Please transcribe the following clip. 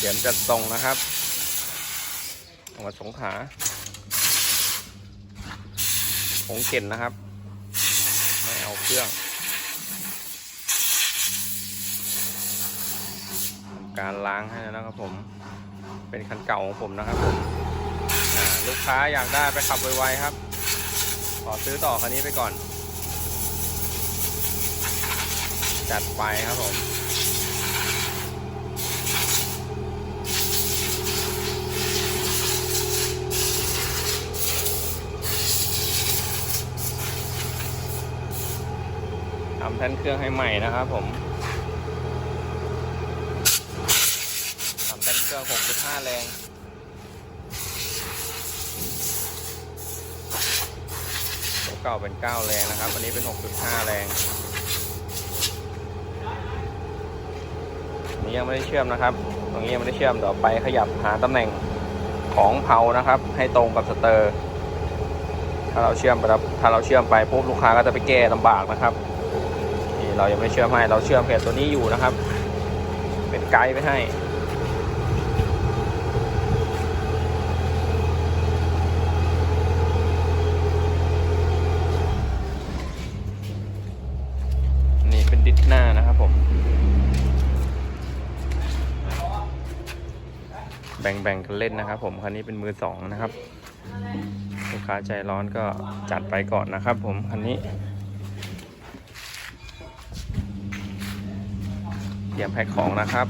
เตรียมจัดส่งนะครับจังหวัดสงขลาผงเข็นนะครับ ไม่เอาเครื่อง การล้างให้แล้วนะครับผม เป็นคันเก่าของผมนะครับผมลูกค้าอยากได้ไปขับไวๆครับ ขอซื้อต่อคันนี้ไปก่อน จัดไปครับผม ทำแท่นเครื่องให้ใหม่นะครับผมทำแท่นเครื่อง 6.5 แรงตัวเก่าเป็น 9 แรงนะครับ อันนี้เป็น 6.5 แรงนนี้ยังไม่ได้เชื่อมนะครับ ตรงนี้ยังไม่ได้เชื่อมเดี๋ยวไปขยับหาตำแหน่งของเผานะครับ ให้ตรงกับสเตอร์ ถ้าเราเชื่อมไปแล้วถ้าเราเชื่อมไปปุ๊บลูกค้าก็จะไปแก้ลำบากนะครับ เรายังไม่เชื่อมให้ เราเชื่อมเพจตัวนี้อยู่นะครับ เป็นไกด์ไปให้นี่เป็นดิสหน้านะครับผม แบ่งๆกันเล่นนะครับผมคันนี้เป็นมือสองนะครับ ลูกค้าใจร้อนก็จัดไปก่อนนะครับผมคันนี้ เตรียมแพ็คของนะครับ